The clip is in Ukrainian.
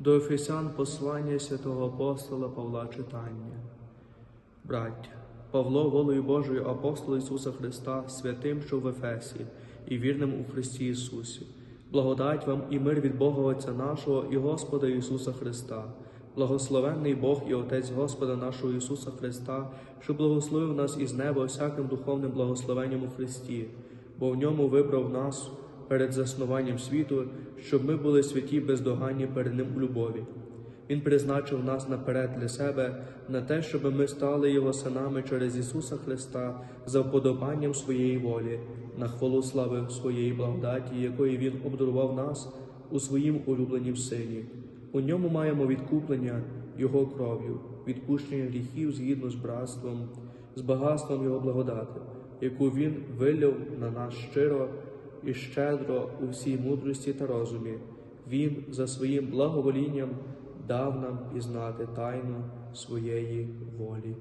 До Ефесян послання святого апостола Павла читання. Браття, Павло, волею Божою апостол Ісуса Христа, святим, що в Ефесі, і вірним у Христі Ісусі. Благодать вам і мир від Бога Отця нашого і Господа Ісуса Христа. Благословенний Бог і Отець Господа нашого Ісуса Христа, що благословив нас із неба всяким духовним благословенням у Христі, бо в ньому вибрав нас перед заснуванням світу, щоб ми були святі бездоганні перед Ним у любові. Він призначив нас наперед для себе на те, щоб ми стали Його синами через Ісуса Христа за вподобанням своєї волі, на хвалу слави своєї благодаті, якої Він обдарував нас у своїм улюбленім сині. У ньому маємо відкуплення Його кров'ю, відпущення гріхів згідно з братством, з багатством Його благодати, яку Він вилив на нас щиро і щедро у всій мудрості та розумі. Він за своїм благоволінням дав нам пізнати тайну своєї волі.